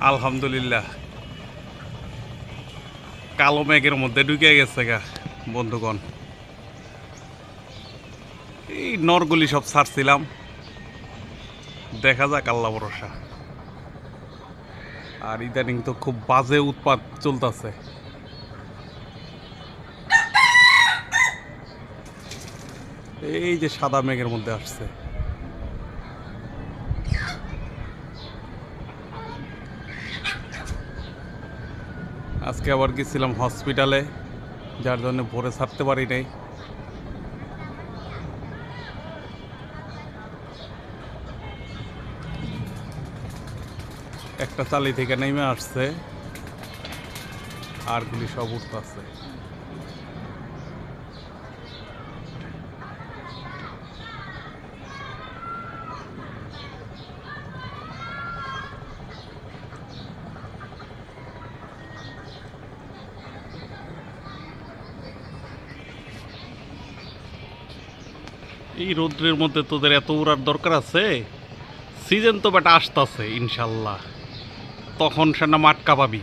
আলহামদুলিল্লাহ। কালো মেঘের মধ্যে ঢুকে গেছে গা, বন্ধুগণ। এই নরগুলি সব ছাড়ছিলাম। দেখা যাক, আল্লাহ ভরসা। আর ইদানিং তো খুব বাজে উৎপাত চলতেছে। এই যে সাদা মেঘের মধ্যে আসছে। আজকে আবার গেছিলাম হসপিটালে, যার জন্য ভোরে ছাড়তে পারি নাই। একটা চালি থেকে নেমে আসছে আরগুলি সব উঠতেছে। এই রৌদ্রের মধ্যে তোদের এত উড়ার দরকার আছে? সিজন তো বেটা আসতেছে, ইনশাল্লাহ। তখন সে না মাটকা পাবি।